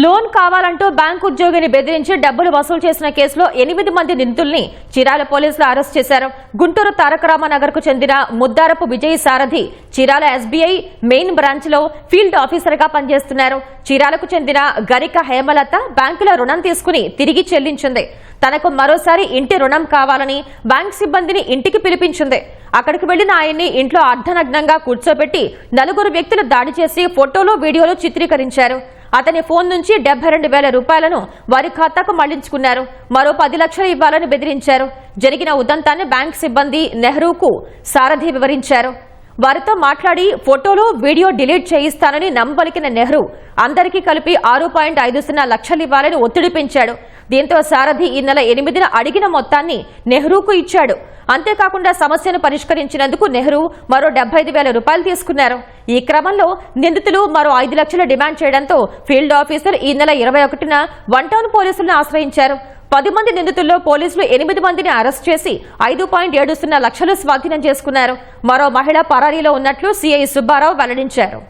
Loan కావాలంటూ bank ఉద్యోగిని బెదిరించి డబ్బులు వసూలు చేసిన కేసులో ఎనిమిది మంది నిందితుల్ని చీరాల పోలీసులు అరెస్ట్ చేశారు. గుంటూరు తారకరామనగర్కు చెందిన ముద్దారపు విజయ్ సారథి చీరాల ఎస్బీఐ మెయిన్ బ్రాంచ్లో ఫీల్డ్ ఆఫీసర్గా పనిచేస్తున్నారు. చీరాలకు చెందిన గరిక హేమలత బ్యాంకులో రుణం తీసుకుని తిరిగి చెల్లించింది. తనకు మరోసారి ఇంటి రుణం కావాలని బ్యాంక్ సిబ్బందిని ఇంటికి పిలిపించింది. అక్కడికి వెళ్ళిన ఆయన్ని ఇంట్లో అర్ధనగ్నంగా కూర్చోబెట్టి నలుగురు వ్యక్తులు దాడి చేసి ఫోటోలు వీడియోలు చిత్రీకరించారు. అతని ఫోన్ నుంచి డెబ్బై రెండు వేల రూపాయలను వారి ఖాతాకు మళ్ళించుకున్నారు. మరో పది లక్షలు ఇవ్వాలని బెదిరించారు. జరిగిన ఉదంతాన్ని బ్యాంక్ సిబ్బంది నెహ్రూకు సారథి వివరించారు. వారితో మాట్లాడి ఫోటోలు వీడియో డిలీట్ చేయిస్తానని నమ్మలికిన నెహ్రూ అందరికీ కలిపి ఆరు పాయింట్ ఐదు సున్నా లక్షలు ఇవ్వాలని ఒత్తిడి పెంచాడు. దీంతో సారథి ఈ నెల ఎనిమిదిన అడిగిన మొత్తాన్ని నెహ్రూకు ఇచ్చాడు. అంతేకాకుండా సమస్యను పరిష్కరించినందుకు నెహ్రూ మరో డెబ్బై ఐదు వేల రూపాయలు తీసుకున్నారు. ఈ క్రమంలో నిందితులు మరో ఐదు లక్షలు డిమాండ్ చేయడంతో ఫీల్డ్ ఆఫీసర్ ఈ నెల ఇరవై ఒకటిన వన్ టౌన్ పోలీసులను ఆశ్రయించారు. పది మంది నిందితుల్లో పోలీసులు ఎనిమిది మందిని అరెస్ట్ చేసి ఐదు పాయింట్ ఏడు సున్నా లక్షలు స్వాధీనం చేసుకున్నారు. మరో మహిళ పరారీలో ఉన్నట్లు సీఐ సుబ్బారావు వెల్లడించారు.